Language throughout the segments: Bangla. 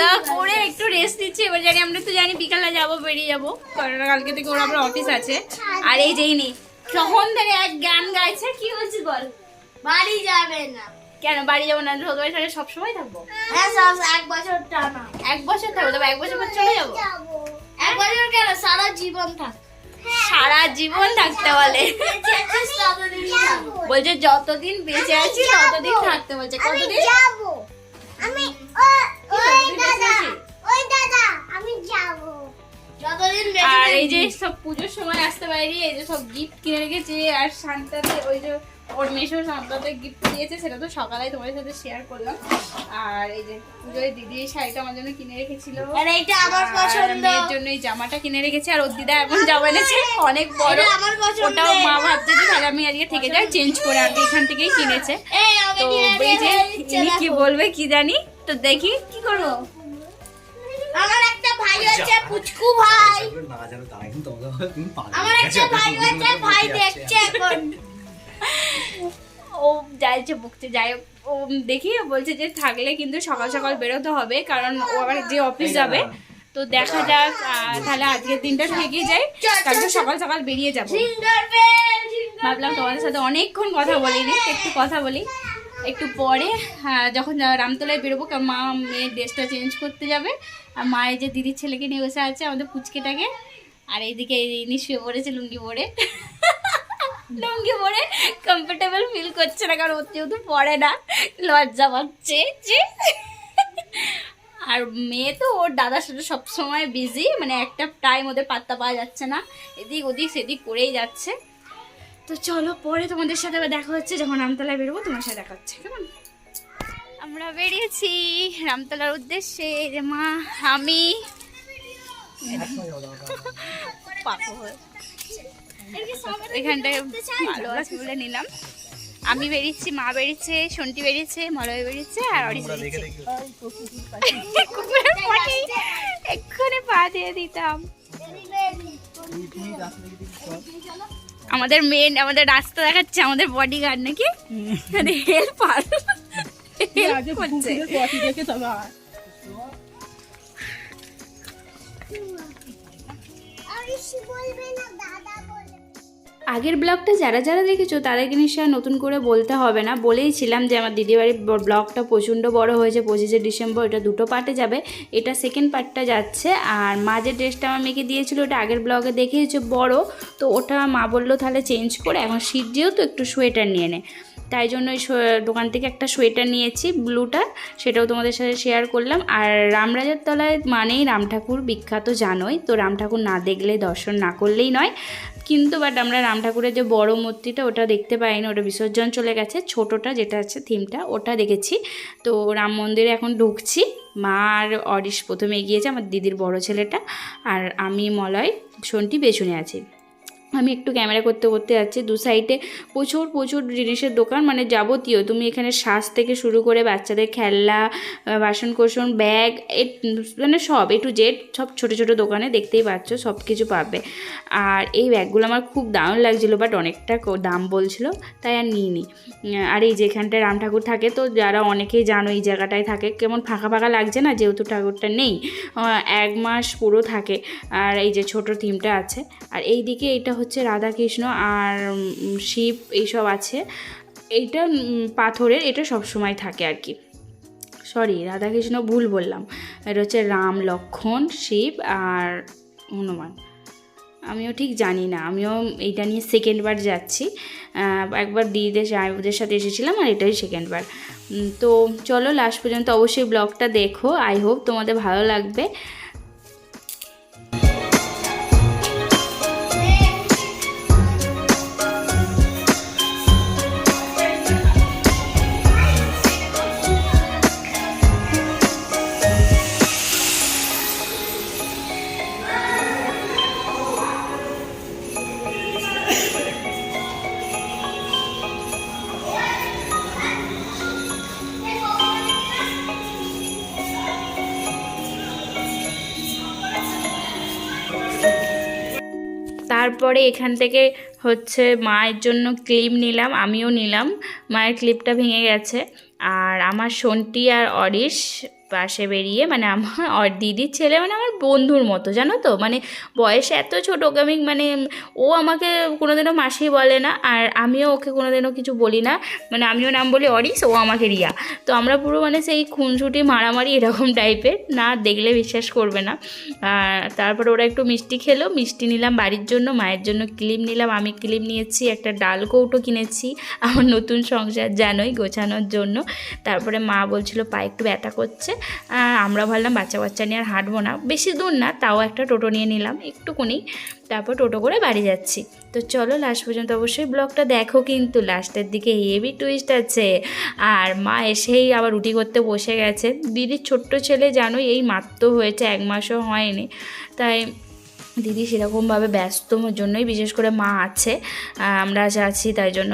দাওয়া করে একটু রেস্ট নিচ্ছি এবার জানি আমরা তো জানি বিকালে যাব বেরিয়ে যাব। কারণ কালকে থেকে ওর আবার অফিস আছে। আর এই যেই নি তখন ধরে এক গান গাইছে কি বলছিস বল? বাড়ি যাবে না। কেন বাড়ি যাব না? শ্বশুর বাড়ি সব সময় থাকব? হ্যাঁ সব এক বছর টানা। এক বছর থাকব? তবে এক বছর পর চলে যাব? এক বছর কেন? সারা জীবন থাক। সারা জীবন থাকতে বলে। বলছে যতদিন বেঁচে আছি ততদিন থাকতে বলছে। কতদিন? যাব। আমি ওই তুই বেঁচে আছিস? ওই দাদা আমি যাব যতদিন বেঁচে আর এই। যে সব পুজোর সময় আসতে পারি এই যে সব গিফট কিনে রেখেছে আর শান্তাতে ওই যে ওর মেশো শান্তাতে গিফট দিয়েছে সেটা তো সকালে তোমাদের সাথে শেয়ার করলাম। আর এই যে পুজোয় দিদি এই শাড়িটা আমার জন্য কিনে রেখেছিল। আর এইটা আমার পছন্দ। মেয়ের জন্য এই জামাটা কিনে রেখেছে আর ওর দিদা এখন জামা এনেছে অনেক বড়। ওটাও মা ভাবছে যে তাহলে আমি আজকে থেকে যাই চেঞ্জ করে আর কি এখান থেকেই কিনেছে। তো এই যে কি বলবে কি জানি তো দেখি। কি করব পুচকু ভাই। আমার একটা ভাই ভাই দেখছে এখন। ও যাইছে বকছে যাই ও দেখি বলছে যে থাকলে কিন্তু সকাল সকাল বেরোতে হবে কারণ ও আবার যে অফিস যাবে তো দেখা যাক তাহলে আজকের দিনটা থেকে যাই। কালকে সকাল সকাল বেরিয়ে যাব। ভাবলাম তোমাদের সাথে অনেকক্ষণ কথা বলিনি একটু কথা বলি। একটু পরে হ্যাঁ, যখন রামতলায় বেরোবো মা মেয়ের ড্রেসটা চেঞ্জ করতে যাবে। আর মায়ের যে দিদির ছেলেকে নিয়ে বসে আছে আমাদের পুচকেটাকে, আর এইদিকে ইনি শুয়ে পড়েছে লুঙ্গি পরে। লুঙ্গি পরে কমফোর্টেবল ফিল করছে না, কারণ যেহেতু পড়ে না, লজ্জা পাচ্ছে যে আর মেয়ে তো ওর দাদার সাথে সবসময় বিজি মানে একটা টাইম ওদের পাত্তা পাওয়া যাচ্ছে না, এদিক ওদিক সেদিক করেই যাচ্ছে। তো চলো পরে তোমাদের সাথে দেখা হচ্ছে, যখন আমতলায় বেরোবো তোমার সাথে দেখা হচ্ছে, কেমন? আমরা বেরিয়েছি রামতলার উদ্দেশ্যে যে মা আমি। এখানটায় ভালো আছে বলে নিলাম। আমি বেরিয়েছি মা বেরিয়েছে সন্টি বেরিয়েছে মলয় বেরিয়েছে আর কুকুরের এক্ষুনি পা দিয়ে দিতাম। আমাদের মেন আমাদের রাস্তা দেখাচ্ছে আমাদের বডি গার্ড নাকি হেল্পার হেল্প করছে আগের ব্লগটা যারা যারা দেখেছ তাদেরকে নিশ্চয় নতুন করে বলতে হবে না। বলেইছিলাম যে আমার দিদিবাড়ির ব্লগটা প্রচণ্ড বড় হয়েছে পঁচিশে ডিসেম্বর এটা দুটো পার্টে যাবে। এটা সেকেন্ড পার্টটা যাচ্ছে। আর মা যে ড্রেসটা আমার মেয়েকে দিয়েছিল ওটা আগের ব্লগে দেখিয়েছে বড়। তো ওটা মা বলল তাহলে চেঞ্জ করে এখন শীত যেহেতু একটু সোয়েটার নিয়ে নে। তাই জন্য ওই দোকান থেকে একটা সোয়েটার নিয়েছি, ব্লুটা, সেটাও তোমাদের সাথে শেয়ার করলাম। আর রামরাজার তলায় মানেই রাম ঠাকুর বিখ্যাত, জানোই। তো রাম ঠাকুর না দেখলে দর্শন না করলেই নয়। কিন্তু বাট আমরা রাম ঠাকুরের যে বড় মূর্তিটা, ওটা দেখতে পাইনি, ওটা বিসর্জন চলে গেছে। ছোটোটা যেটা আছে, থিমটা, ওটা দেখেছি। তো রাম মন্দিরে এখন ঢুকছি। মা আর অরিশ প্রথমে এগিয়েছে আমার দিদির বড় ছেলেটা। আর আমি মলয়, শোনটি পেছনে আছি। আমি একটু ক্যামেরা করতে করতে যাচ্ছি দু সাইডে প্রচুর প্রচুর জিনিসের দোকান মানে যাবতীয়। তুমি এখানে শ্বাস থেকে শুরু করে বাচ্চাদের খেলনা আহ, বাসন কোসন ব্যাগ এ মানে সব এ টু জেড সব ছোটো ছোটো দোকানে দেখতেই পাচ্ছ সব কিছু পাবে। আর এই ব্যাগগুলো আমার খুব দারুণ লাগছিল বাট অনেকটা দাম বলছিল তাই আর নিইনি। আর এই যেখানটায় রাম ঠাকুর থাকে তো যারা অনেকেই জানো এই জায়গাটায় থাকে কেমন ফাঁকা ফাঁকা লাগছে না যেহেতু ঠাকুরটা নেই এক মাস পুরো থাকে। আর এই যে ছোট থিমটা আছে আর এই দিকে এটা হচ্ছে রাধাকৃষ্ণ আর শিব এইসব আছে। এইটা পাথরের, এটা সব সময় থাকে আর কি। সরি, রাধাকৃষ্ণ ভুল বললাম। এটা হচ্ছে রাম, লক্ষণ, শিব আর হনুমান। আমিও ঠিক জানি না, আমিও এইটা নিয়ে সেকেন্ডবার যাচ্ছি। একবার দিদিদের ওদের সাথে এসেছিলাম আর এটাই সেকেন্ডবার তো চলো লাস্ট পর্যন্ত অবশ্যই ব্লগটা দেখো। আই হোপ তোমাদের ভালো লাগবে। তারপরে এখান থেকে হচ্ছে মায়ের জন্য ক্লিপ নিলাম, আমিও নিলাম। মায়ের ক্লিপটা ভেঙে গেছে। আর আমার সন্টি আর অরিশ পাশে বেরিয়ে মানে আমার আর দিদির ছেলে মানে আমার বন্ধুর মতো, জানো তো? মানে বয়স এত ছোটো আমি মানে ও আমাকে কোনোদিনও মাসি বলে না, আর আমিও ওকে কোনোদিনও কিছু বলি না। মানে আমিও নাম বলি অরিস, ও আমাকে রিয়া। তো আমরা পুরো মানে সেই খুনসুটি, মারামারি এরকম টাইপের, না দেখলে বিশ্বাস করবে না। তারপর ওরা একটু মিষ্টি খেলো, মিষ্টি নিলাম বাড়ির জন্য, মায়ের জন্য ক্লিপ নিলাম, আমি ক্লিপ নিয়েছি, একটা ডাল কৌটো কিনেছি, আমার নতুন সংসার জানোই গোছানোর জন্য। তারপরে মা বলছিল, পা একটু ব্যথা করছে। আমরা ভাবলাম বাচ্চা বাচ্চা নিয়ে আর হাঁটবো না। বেশি দূর না, তাও একটা টোটো নিয়ে নিলাম একটুকুনি, তারপর টোটো করে বাড়ি যাচ্ছি। তো চলো লাস্ট পর্যন্ত অবশ্যই ব্লগটা দেখো কিন্তু, লাস্টের দিকে হেভি টুইস্ট আছে। আর মা এসেই আবার রুটি করতে বসে গেছে। দিদির ছোট্ট ছেলে জানো এই মাত্র হয়েছে, এক মাসও হয়নি। তাই দিদি সেরকমভাবে ব্যস্তর জন্যই বিশেষ করে মা আছে আমরা যা আছি তাই জন্য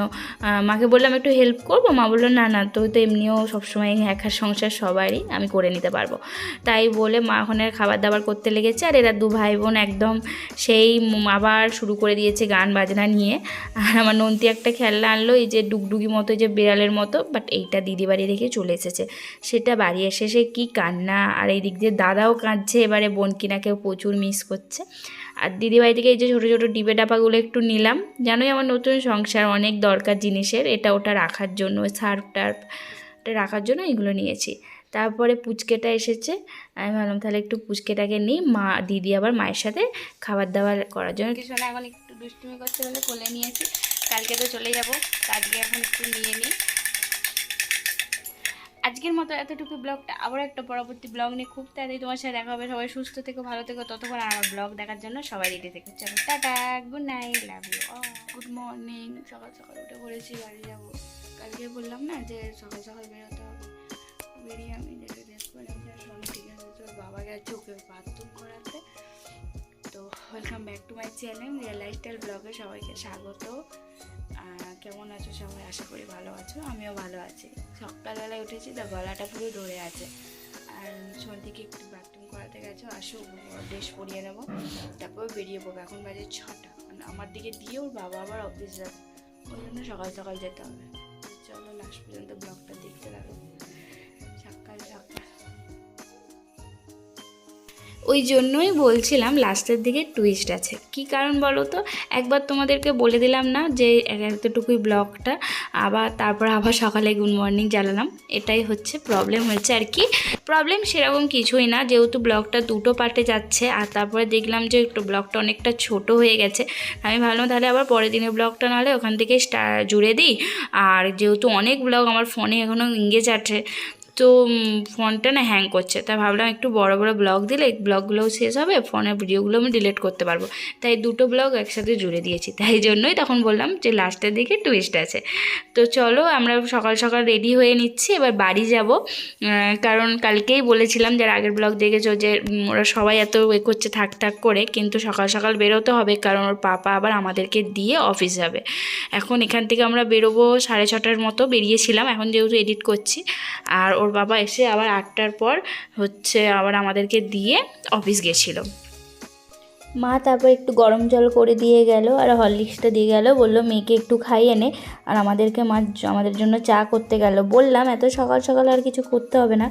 মাকে বললাম একটু হেল্প করব। মা বলল, না না, তো তো এমনিও সবসময় একার সংসার সবারই আমি করে নিতে পারব। তাই বলে মা ওখানে খাবার দাবার করতে লেগেছে আর এরা দু ভাই বোন একদম সেই আবার শুরু করে দিয়েছে গান বাজনা নিয়ে। আর আমার নন্তি একটা খেলনা আনলো, এই যে ডুগডুগি মতো যে বিড়ালের মতো বাট এইটা দিদি বাড়ি রেখে চলে এসেছে। সেটা বাড়ি এসে সে কী কান্না, আর এই দিক দিয়ে দাদাও কাঁদছে, এবারে বোন কিনাকেও প্রচুর মিস করছে। আর দিদিভাই থেকে এই যে ছোটো ছোটো ডিবে ডাবাগুলো একটু নিলাম। জানোই আমার নতুন সংসার, অনেক দরকার জিনিসের। এটা ওটা রাখার জন্য, সার্ফ টার্ফ রাখার জন্য এগুলো নিয়েছি। তারপরে পুচকেটা এসেছে। আমি ভাবলাম তাহলে একটু পুচকেটাকে নিই। মা, দিদি আবার মায়ের সাথে খাবার দাবার করার জন্য কিছু না এখন একটু দুষ্টুমি করছে হলে কোলে নিয়েছি। কালকে তো চলে যাব। আজকে এখন একটু নিয়ে নিই। আজকের মতো এতটুকু ব্লগটা আবার একটা পরবর্তী ব্লগ নিয়ে খুব তাড়াতাড়ি তোমার সাথে দেখা হবে। সবাই সুস্থ থেকো ভালো থেকো। ততক্ষণ আমার ব্লগ দেখার জন্য সবাই রেডি থেকো। চলো tata good night love you good morning সকাল সকাল উঠে পড়েছি বাড়ি যাব। কালকে বললাম না যে সকাল সকাল বেরোতে হবে। বেরিয়ে আমি যেটা ড্রেস করে সব ঠিক আছে তোর বাবা গেছে ওকে বাথরুম করাতে। তো welcome back to my channel real lifestyle ব্লগে সবাইকে স্বাগত। আহ, কেমন আছো সবাই? আশা করি ভালো আছো, আমিও ভালো আছি। সকালবেলায় উঠেছি, তো গলাটা পুরো ধরে আছে। আর সন্ধ্যেকে একটু বাথরুম করাতে গেছো, আসো ড্রেস পরিয়ে নেব, তারপর বেরিয়ে পড়ব। এখন বাজে ছটা। মানে আমার দিকে দিয়ে ওর বাবা আবার অফিস যাবে। ওই জন্য সকাল সকাল যেতে হবে। চলো লাস্ট পর্যন্ত ব্লগটা দেখতে লাগো। ওই জন্যই বলছিলাম লাস্টের দিকে টুইস্ট আছে। কি কারণ বলো তো? একবার তোমাদেরকে বলে দিলাম না যে এতটুকুই ব্লগটা, আবার তারপর আবার সকালে গুড মর্নিং জানালাম। এটাই হচ্ছে প্রবলেম হয়েছে আর কি। প্রবলেম সেরকম কিছুই না, যেহেতু ব্লগটা দুটো পার্টে যাচ্ছে, আর তারপরে দেখলাম যে একটু ব্লগটা অনেকটা ছোট হয়ে গেছে। আমি ভাবলাম তাহলে আবার পরের দিনের ব্লগটা নাহলে ওখান থেকে জুড়ে দিই। আর যেহেতু অনেক ব্লগ আমার ফোনে এখনও ইংগেজ আছে তো ফোনটা না হ্যাং করছে। তাই ভাবলাম একটু বড় বড় ব্লগ দিলে ব্লগগুলোও শেষ হবে, ফোনের ভিডিওগুলো আমি ডিলিট করতে পারব। তাই দুটো ব্লগ একসাথে জুড়ে দিয়েছি। তাই জন্যই তখন বললাম যে লাস্টের দিকে টুইস্ট আছে। তো চলো, আমরা সকাল সকাল রেডি হয়ে নিচ্ছি, এবার বাড়ি যাব। কারণ কালকেই বলেছিলাম যারা আগের ব্লগ দেখেছ যে ওরা সবাই এত এ করছে থাক থাক করে, কিন্তু সকাল সকাল বেরোতে হবে, কারণ ওর পাপা আবার আমাদেরকে দিয়ে অফিস যাবে। এখন এখান থেকে আমরা বেরোবো সাড়ে ছটার মতো, বেরিয়েছিলাম, এখন যেহেতু এডিট করছি। আর ওর বাবা এসে আবার আটটার পর হচ্ছে আবার আমাদেরকে দিয়ে অফিস গেছিল। মা তারপর একটু গরম জল করে দিয়ে গেল আর হরলিক্সটা দিয়ে গেল, বলল, মেয়েকে একটু খাইয়ে নে। আর আমাদেরকে মা আমাদের জন্য চা করতে গেল। বললাম, এত সকাল সকাল আর কিছু করতে হবে না।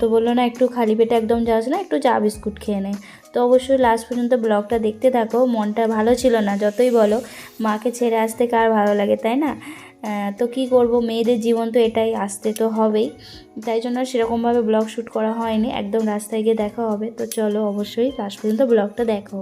তো বলল, না, একটু খালি পেটে একদম যাস না, একটু চা, বিস্কুট খেয়ে নে। তো অবশ্যই লাস্ট পর্যন্ত ব্লগটা দেখতে থাকো, মনটা ভালো ছিল না, যতই বলো, মাকে ছেড়ে আসতে কার ভালো লাগে, তাই না? তো কি করব? মেয়েদের জীবন তো এটাই, আসতে তো হবেই। তাই জন্য সেরকমভাবে ব্লগ শ্যুট করা হয়নি। একদম রাস্তায় গিয়ে দেখা হবে। তো চলো অবশ্যই লাস্ট পর্যন্ত ব্লগটা দেখো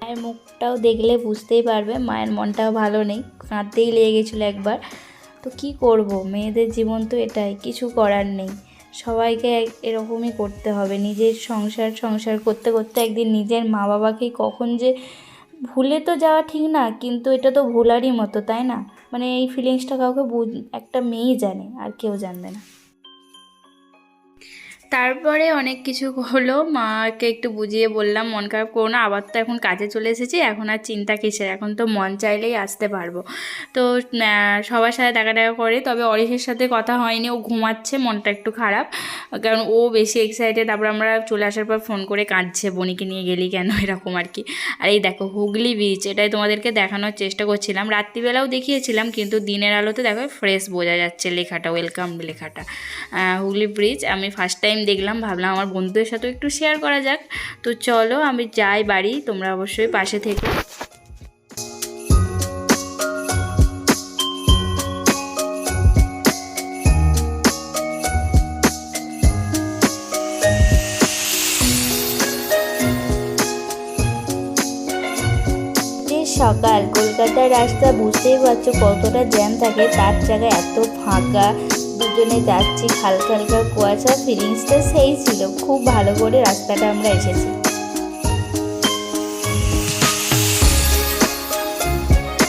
মায়ের মুখটাও দেখলে বুঝতেই পারবে। মায়ের মনটাও ভালো নেই। কাঁদতেই লেগে গেছিল একবার। তো কি করব? মেয়েদের জীবন তো এটাই, কিছু করার নেই। সবাইকে এরকমই করতে হবে। নিজের সংসার সংসার করতে করতে একদিন নিজের মা বাবাকে কখন যে ভুলে তো যাওয়া ঠিক না, কিন্তু এটা তো ভোলারই মতো, তাই না? মানে এই ফিলিংসটা কাউকে একটা মেয়েই জানে, আর কেউ জানবে না। তারপরে অনেক কিছু হলো। মাকে একটু বুঝিয়ে বললাম, মন খারাপ করো না, আবার তো এখন কাজে চলে এসেছি, এখন আর চিন্তা কিসের? এখন তো মন চাইলেই আসতে পারব। তো সবার সাথে দেখা দেখা করে, তবে অরিশের সাথে কথা হয়নি, ও ঘুমাচ্ছে, মনটা একটু খারাপ। কারণ ও বেশি এক্সাইটেড তারপর আমরা চলে আসার পর ফোন করে কাঁদছে, বনিকে নিয়ে গেলি কেন? এরকম আর কি। আর এই দেখো, হুগলি বিচ এটাই তোমাদেরকে দেখানোর চেষ্টা করছিলাম। রাত্রিবেলাও দেখিয়েছিলাম, কিন্তু দিনের আলোতে দেখো ফ্রেশ বোঝা যাচ্ছে লেখাটা ওয়েলকাম লেখাটা। হুগলি ব্রিজ আমি ফার্স্ট টাইম দেখলাম, ভাবলাম আমার বন্ধুদের সাথেও একটু শেয়ার করা যাক। তো চলো, আমি যাই বাড়ি, তোমরা অবশ্যই পাশে থেকে। সকাল, কলকাতার রাস্তা বুঝতেই পারছ কতটা জ্যাম থাকে, তার জায়গায় এত ফাঁকা। দুজনে যাচ্ছি হালকা হালকা কুয়াশা ফিলিংসটা সেই ছিল। খুব ভালো করে রাস্তাটা আমরা এসেছি।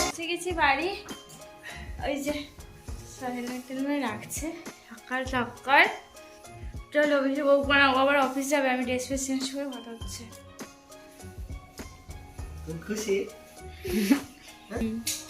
এসে গেছি বাড়ি। ওই যে রাখছে। সকাল সকাল। চলো অফিসে বউ বানাবো আবার অফিস যাবে। আমি ড্রেস ফ্রেস চেঞ্জ করে কথা হচ্ছে। খুশি?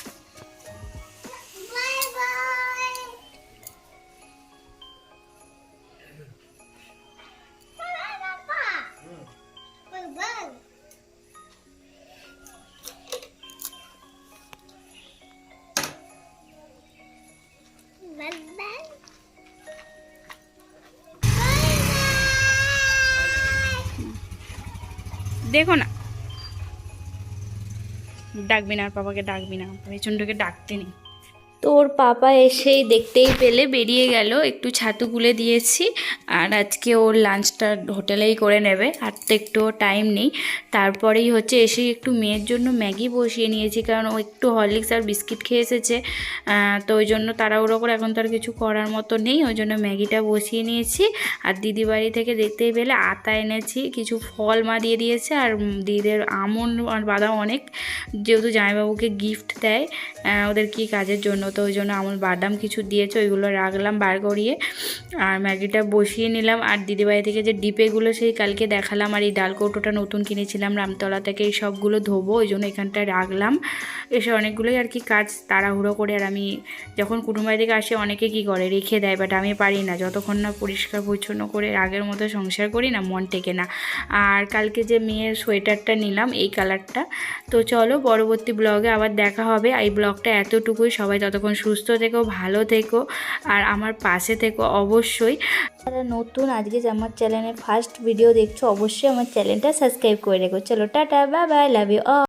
দেখো না। ডাকবি না আর বাবাকে ডাকবি না। পেছনটাকে ডাকতে নেই। তো ওর পাপা এসেই দেখতেই পেলে, বেরিয়ে গেল, একটু ছাতু গুলে দিয়েছি, আর আজকে ওর লাঞ্চটা হোটেলেই করে নেবে, আর তো একটু টাইম নেই। তারপরেই হচ্ছে এসেই একটু মেয়ের জন্য ম্যাগি বসিয়ে নিয়েছি, কারণ ও একটু হরলিক্স আর বিস্কিট খেয়ে এসেছে। তো ওই জন্য তাড়াহুড়ো করে এখন তো আর কিছু করার মতো নেই, ওই জন্য ম্যাগিটা বসিয়ে নিয়েছি। আর দিদি বাড়ি থেকে দেখতেই পেলে, আতা এনেছি, কিছু ফল মা দিয়ে দিয়েছে, আর দিদির আমন আর বাদাম অনেক। যেহেতু জামাইবাবুকে গিফট দেয় ওদের কি কাজের জন্য তো ওই জন্য আমল বাদাম কিছু দিয়েছে, ওইগুলো রাখলাম বার করিয়ে। আর ম্যাগিটা বসিয়ে নিলাম। আর দিদিবাড়ি থেকে যে ডিপেগুলো সেই কালকে দেখালাম। আর এই ডাল কৌটোটা নতুন কিনেছিলাম, রামতলা থেকে এই সবগুলো ধোবো, ওই জন্য এখানটায় রাখলাম। এসে অনেকগুলোই আর কি কাজ তাড়াহুড়ো করে আর আমি যখন কুটুম্বাড়ি থেকে আসে অনেকে কি করে, রেখে দেয় বাট আমি পারি না। যতক্ষণ না পরিষ্কার পরিচ্ছন্ন করে আগের মতো সংসার করি না, মন টেকে না। আর কালকে যে মেয়ের সোয়েটারটা নিলাম, এই কালারটা। তো চলো পরবর্তী ব্লগে আবার দেখা হবে। এই ব্লগটা এতটুকুই। সবাই ততক্ষণ সুস্থ থেকো, ভালো থেকো আর আমার পাশে থেকো অবশ্যই। যারা নতুন আজকে আমার চ্যানেলে ফার্স্ট ভিডিও দেখছ, অবশ্যই আমার চ্যানেলটা সাবস্ক্রাইব করে রেখো। চলো, tata bye bye love you